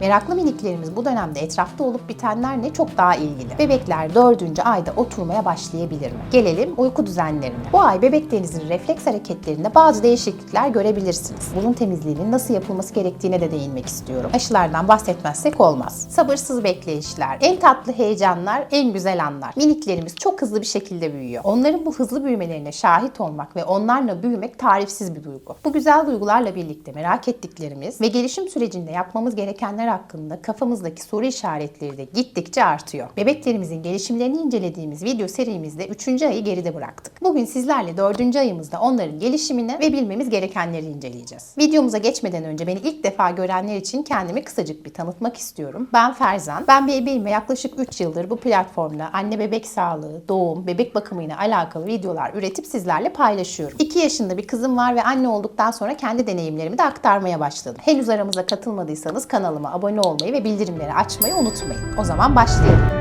Meraklı miniklerimiz bu dönemde etrafta olup bitenlerle çok daha ilgili. Bebekler 4. ayda oturmaya başlayabilir mi? Gelelim uyku düzenlerine. Bu ay bebeklerinizin refleks hareketlerinde bazı değişiklikler görebilirsiniz. Bunun temizliğinin nasıl yapılması gerektiğine de değinmek istiyorum. Aşılardan bahsetmezsek olmaz. Sabırsız bekleyişler, en tatlı heyecanlar, en güzel anlar. Miniklerimiz çok hızlı bir şekilde büyüyor. Onların bu hızlı büyümelerine şahit olmak ve onlarla büyümek tarifsiz bir duygu. Bu güzel duygularla birlikte merak ettiklerimiz ve gelişim sürecinde yapmamız gerekenler hakkında kafamızdaki soru işaretleri de gittikçe artıyor. Bebeklerimizin gelişimlerini incelediğimiz video serimizde 3. ayı geride bıraktık. Bugün sizlerle 4. ayımızda onların gelişimini ve bilmemiz gerekenleri inceleyeceğiz. Videomuza geçmeden önce beni ilk defa görenler için kendimi kısacık bir tanıtmak istiyorum. Ben Ferzan. Ben bebeğime yaklaşık 3 yıldır bu platformda anne bebek sağlığı, doğum, bebek bakımıyla alakalı videolar üretip sizlerle paylaşıyorum. 2 yaşında bir kızım var ve anne olduktan sonra kendi deneyimlerimi de aktarmaya başladım. Henüz aramıza katılmadıysanız kanalıma abone olmayı ve bildirimleri açmayı unutmayın. O zaman başlayalım.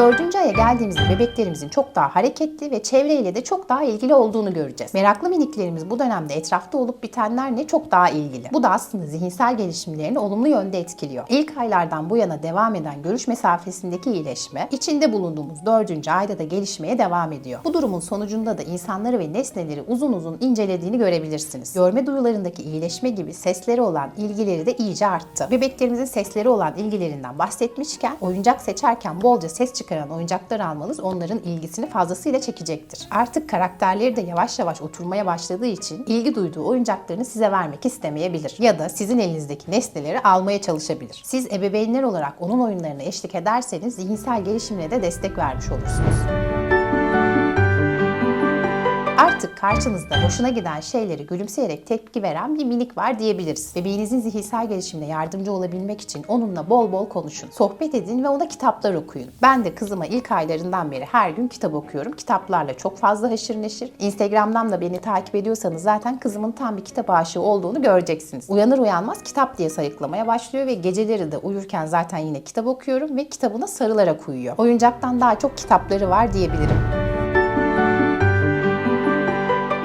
Dördüncü aya geldiğimizde bebeklerimizin çok daha hareketli ve çevreyle de çok daha ilgili olduğunu göreceğiz. Meraklı miniklerimiz bu dönemde etrafta olup bitenlerle çok daha ilgili. Bu da aslında zihinsel gelişimlerini olumlu yönde etkiliyor. İlk aylardan bu yana devam eden görüş mesafesindeki iyileşme, içinde bulunduğumuz dördüncü ayda da gelişmeye devam ediyor. Bu durumun sonucunda da insanları ve nesneleri uzun uzun incelediğini görebilirsiniz. Görme duyularındaki iyileşme gibi sesleri olan ilgileri de iyice arttı. Bebeklerimizin sesleri olan ilgilerinden bahsetmişken oyuncak seçerken bolca ses çıkaran oyuncaklar almanız onların ilgisini fazlasıyla çekecektir. Artık karakterleri de yavaş yavaş oturmaya başladığı için ilgi duyduğu oyuncaklarını size vermek istemeyebilir. Ya da sizin elinizdeki nesneleri almaya çalışabilir. Siz ebeveynler olarak onun oyunlarına eşlik ederseniz zihinsel gelişimine de destek vermiş olursunuz. Artık karşınızda hoşuna giden şeyleri gülümseyerek tepki veren bir minik var diyebiliriz. Bebeğinizin zihinsel gelişimine yardımcı olabilmek için onunla bol bol konuşun. Sohbet edin ve ona kitaplar okuyun. Ben de kızıma ilk aylarından beri her gün kitap okuyorum. Kitaplarla çok fazla haşır neşir. Instagram'dan da beni takip ediyorsanız zaten kızımın tam bir kitap aşığı olduğunu göreceksiniz. Uyanır uyanmaz kitap diye sayıklamaya başlıyor ve geceleri de uyurken zaten yine kitap okuyorum ve kitabına sarılarak uyuyor. Oyuncaktan daha çok kitapları var diyebilirim.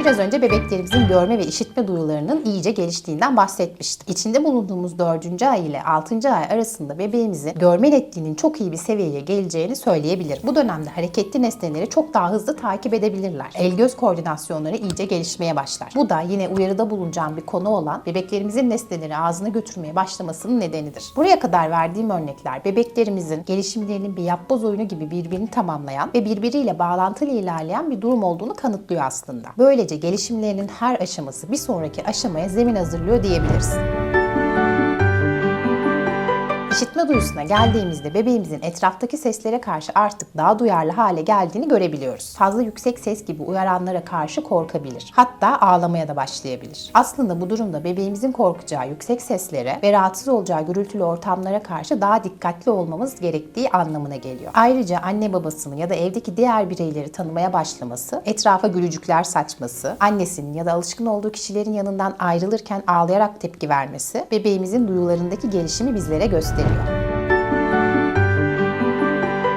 Biraz önce bebeklerimizin görme ve işitme duyularının iyice geliştiğinden bahsetmiştim. İçinde bulunduğumuz 4. ay ile 6. ay arasında bebeğimizin görme netliğinin çok iyi bir seviyeye geleceğini söyleyebilirim. Bu dönemde hareketli nesneleri çok daha hızlı takip edebilirler. El-göz koordinasyonları iyice gelişmeye başlar. Bu da yine uyarıda bulunacağım bir konu olan bebeklerimizin nesneleri ağzına götürmeye başlamasının nedenidir. Buraya kadar verdiğim örnekler bebeklerimizin gelişimlerinin bir yapboz oyunu gibi birbirini tamamlayan ve birbiriyle bağlantılı ilerleyen bir durum olduğunu kanıtlıyor aslında. Böylece gelişimlerinin her aşaması bir sonraki aşamaya zemin hazırlıyor diyebiliriz. İşitme duyusuna geldiğimizde bebeğimizin etraftaki seslere karşı artık daha duyarlı hale geldiğini görebiliyoruz. Fazla yüksek ses gibi uyaranlara karşı korkabilir. Hatta ağlamaya da başlayabilir. Aslında bu durumda bebeğimizin korkacağı yüksek seslere ve rahatsız olacağı gürültülü ortamlara karşı daha dikkatli olmamız gerektiği anlamına geliyor. Ayrıca anne babasını ya da evdeki diğer bireyleri tanımaya başlaması, etrafa gülücükler saçması, annesinin ya da alışkın olduğu kişilerin yanından ayrılırken ağlayarak tepki vermesi bebeğimizin duyularındaki gelişimi bizlere gösteriyor.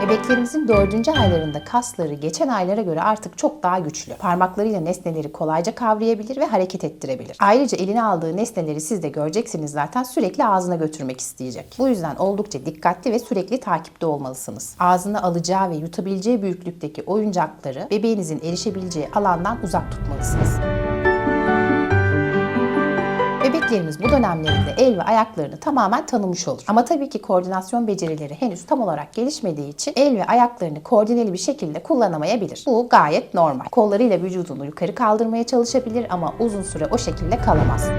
Bebeklerimizin 4. aylarında kasları geçen aylara göre artık çok daha güçlü. Parmaklarıyla nesneleri kolayca kavrayabilir ve hareket ettirebilir. Ayrıca eline aldığı nesneleri siz de göreceksiniz zaten sürekli ağzına götürmek isteyecek. Bu yüzden oldukça dikkatli ve sürekli takipte olmalısınız. Ağzına alacağı ve yutabileceği büyüklükteki oyuncakları bebeğinizin erişebileceği alandan uzak tutmalısınız. Bebeklerimiz bu dönemlerinde el ve ayaklarını tamamen tanımış olur. Ama tabii ki koordinasyon becerileri henüz tam olarak gelişmediği için el ve ayaklarını koordineli bir şekilde kullanamayabilir. Bu gayet normal. Kollarıyla vücudunu yukarı kaldırmaya çalışabilir ama uzun süre o şekilde kalamaz.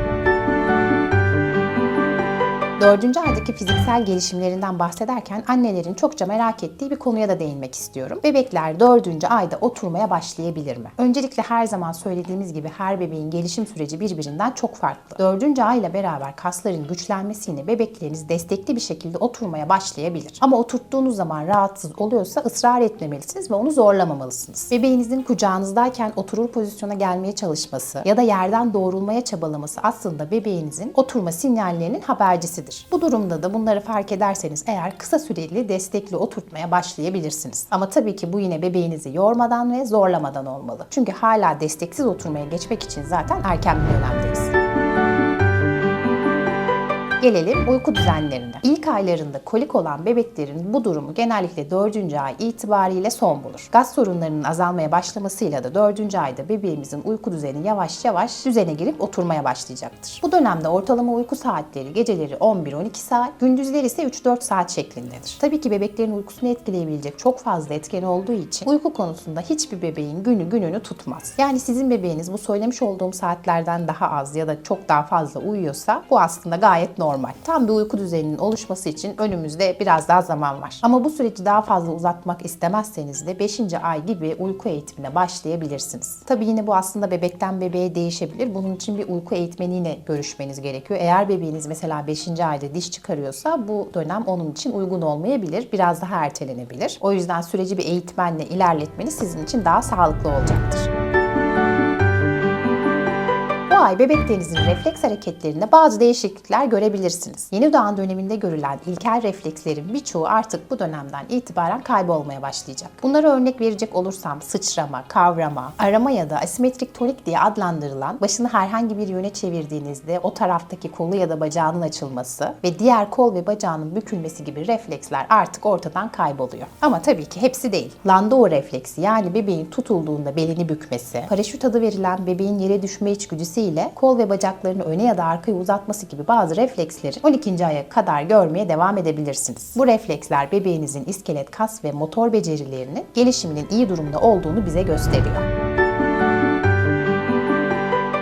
Dördüncü aydaki fiziksel gelişimlerinden bahsederken annelerin çokça merak ettiği bir konuya da değinmek istiyorum. Bebekler dördüncü ayda oturmaya başlayabilir mi? Öncelikle her zaman söylediğimiz gibi her bebeğin gelişim süreci birbirinden çok farklı. Dördüncü ay ile beraber kasların güçlenmesiyle bebekleriniz destekli bir şekilde oturmaya başlayabilir. Ama oturttuğunuz zaman rahatsız oluyorsa ısrar etmemelisiniz ve onu zorlamamalısınız. Bebeğinizin kucağınızdayken oturur pozisyona gelmeye çalışması ya da yerden doğrulmaya çabalaması aslında bebeğinizin oturma sinyallerinin habercisidir. Bu durumda da bunları fark ederseniz eğer kısa süreli destekli oturtmaya başlayabilirsiniz. Ama tabii ki bu yine bebeğinizi yormadan ve zorlamadan olmalı. Çünkü hala desteksiz oturmaya geçmek için zaten erken bir dönemdeyiz. Gelelim uyku düzenlerine. İlk aylarında kolik olan bebeklerin bu durumu genellikle 4. ay itibariyle son bulur. Gaz sorunlarının azalmaya başlamasıyla da 4. ayda bebeğimizin uyku düzeni yavaş yavaş düzene girip oturmaya başlayacaktır. Bu dönemde ortalama uyku saatleri geceleri 11-12 saat, gündüzleri ise 3-4 saat şeklindedir. Tabii ki bebeklerin uykusunu etkileyebilecek çok fazla etken olduğu için uyku konusunda hiçbir bebeğin günü gününü tutmaz. Yani sizin bebeğiniz bu söylemiş olduğum saatlerden daha az ya da çok daha fazla uyuyorsa bu aslında gayet normal. Tam bir uyku düzeninin oluşması için önümüzde biraz daha zaman var. Ama bu süreci daha fazla uzatmak istemezseniz de 5. ay gibi uyku eğitimine başlayabilirsiniz. Tabii yine bu aslında bebekten bebeğe değişebilir. Bunun için bir uyku eğitmeniyle görüşmeniz gerekiyor. Eğer bebeğiniz mesela 5. ayda diş çıkarıyorsa bu dönem onun için uygun olmayabilir. Biraz daha ertelenebilir. O yüzden süreci bir eğitmenle ilerletmeniz sizin için daha sağlıklı olacaktır. Ay bebeklerinizin refleks hareketlerinde bazı değişiklikler görebilirsiniz. Yeni doğan döneminde görülen ilkel reflekslerin birçoğu artık bu dönemden itibaren kaybolmaya başlayacak. Bunlara örnek verecek olursam sıçrama, kavrama, arama ya da asimetrik tonik diye adlandırılan başını herhangi bir yöne çevirdiğinizde o taraftaki kolu ya da bacağının açılması ve diğer kol ve bacağının bükülmesi gibi refleksler artık ortadan kayboluyor. Ama tabii ki hepsi değil. Landau refleksi yani bebeğin tutulduğunda belini bükmesi, paraşüt adı verilen bebeğin yere düşme içgüdüsü ile kol ve bacaklarını öne ya da arkaya uzatması gibi bazı refleksleri 12. aya kadar görmeye devam edebilirsiniz. Bu refleksler bebeğinizin iskelet, kas ve motor becerilerinin gelişiminin iyi durumda olduğunu bize gösteriyor.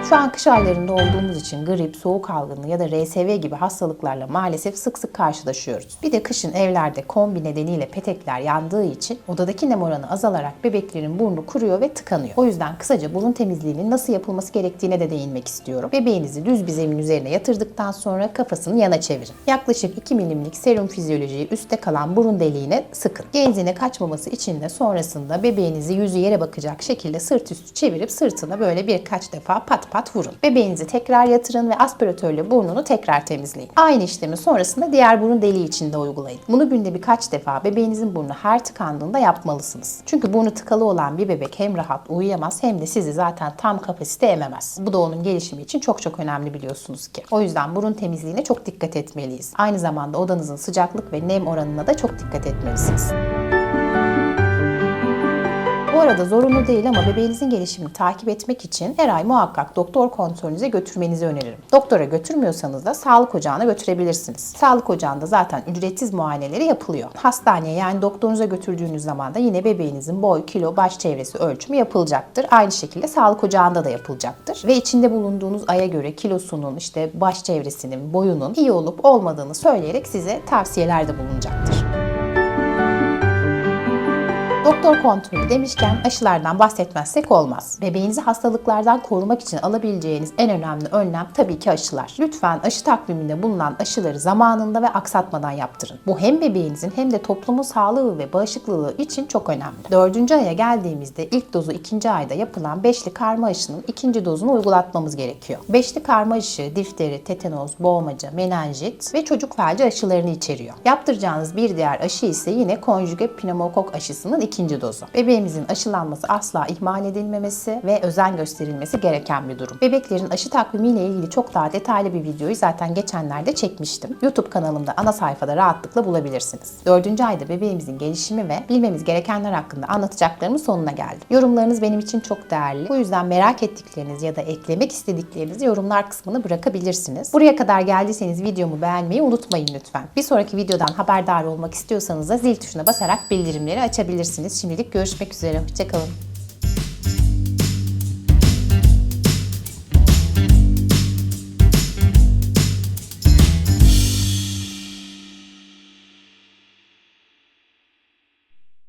Şu an kış aylarında olduğumuz için grip, soğuk algınlığı ya da RSV gibi hastalıklarla maalesef sık sık karşılaşıyoruz. Bir de kışın evlerde kombi nedeniyle petekler yandığı için odadaki nem oranı azalarak bebeklerin burnu kuruyor ve tıkanıyor. O yüzden kısaca burun temizliğinin nasıl yapılması gerektiğine de değinmek istiyorum. Bebeğinizi düz bir zemin üzerine yatırdıktan sonra kafasını yana çevirin. Yaklaşık 2 milimlik serum fizyolojiyi üstte kalan burun deliğine sıkın. Genzine kaçmaması için de sonrasında bebeğinizi yüzü yere bakacak şekilde sırt üstü çevirip sırtına böyle birkaç defa pat pat vurun. Bebeğinizi tekrar yatırın ve aspiratörle burnunu tekrar temizleyin. Aynı işlemi sonrasında diğer burun deliği için de uygulayın. Bunu günde birkaç defa bebeğinizin burnu her tıkandığında yapmalısınız. Çünkü burnu tıkalı olan bir bebek hem rahat uyuyamaz hem de sizi zaten tam kapasite ememez. Bu da onun gelişimi için çok çok önemli biliyorsunuz ki. O yüzden burun temizliğine çok dikkat etmeliyiz. Aynı zamanda odanızın sıcaklık ve nem oranına da çok dikkat etmelisiniz. Arada zorunlu değil ama bebeğinizin gelişimini takip etmek için her ay muhakkak doktor kontrolünüze götürmenizi öneririm. Doktora götürmüyorsanız da sağlık ocağına götürebilirsiniz. Sağlık ocağında zaten ücretsiz muayeneleri yapılıyor. Hastaneye yani doktorunuza götürdüğünüz zaman da yine bebeğinizin boy, kilo, baş çevresi ölçümü yapılacaktır. Aynı şekilde sağlık ocağında da yapılacaktır. Ve içinde bulunduğunuz aya göre kilosunun, işte baş çevresinin, boyunun iyi olup olmadığını söyleyerek size tavsiyelerde bulunacaktır. Doktor kontrolü demişken aşılardan bahsetmezsek olmaz. Bebeğinizi hastalıklardan korumak için alabileceğiniz en önemli önlem tabii ki aşılar. Lütfen aşı takviminde bulunan aşıları zamanında ve aksatmadan yaptırın. Bu hem bebeğinizin hem de toplumun sağlığı ve bağışıklığı için çok önemli. Dördüncü aya geldiğimizde ilk dozu ikinci ayda yapılan beşli karma aşının ikinci dozunu uygulatmamız gerekiyor. Beşli karma aşı difteri, tetanoz, boğmaca, menenjit ve çocuk felci aşılarını içeriyor. Yaptıracağınız bir diğer aşı ise yine konjüge pneumokok aşısının ikinci dozu. Bebeğimizin aşılanması asla ihmal edilmemesi ve özen gösterilmesi gereken bir durum. Bebeklerin aşı takvimiyle ilgili çok daha detaylı bir videoyu zaten geçenlerde çekmiştim. YouTube kanalımda ana sayfada rahatlıkla bulabilirsiniz. Dördüncü ayda bebeğimizin gelişimi ve bilmemiz gerekenler hakkında anlatacaklarımın sonuna geldim. Yorumlarınız benim için çok değerli. Bu yüzden merak ettikleriniz ya da eklemek istediklerinizi yorumlar kısmına bırakabilirsiniz. Buraya kadar geldiyseniz videomu beğenmeyi unutmayın lütfen. Bir sonraki videodan haberdar olmak istiyorsanız da zil tuşuna basarak bildirimleri açabilirsiniz. Şimdilik görüşmek üzere. Hoşçakalın.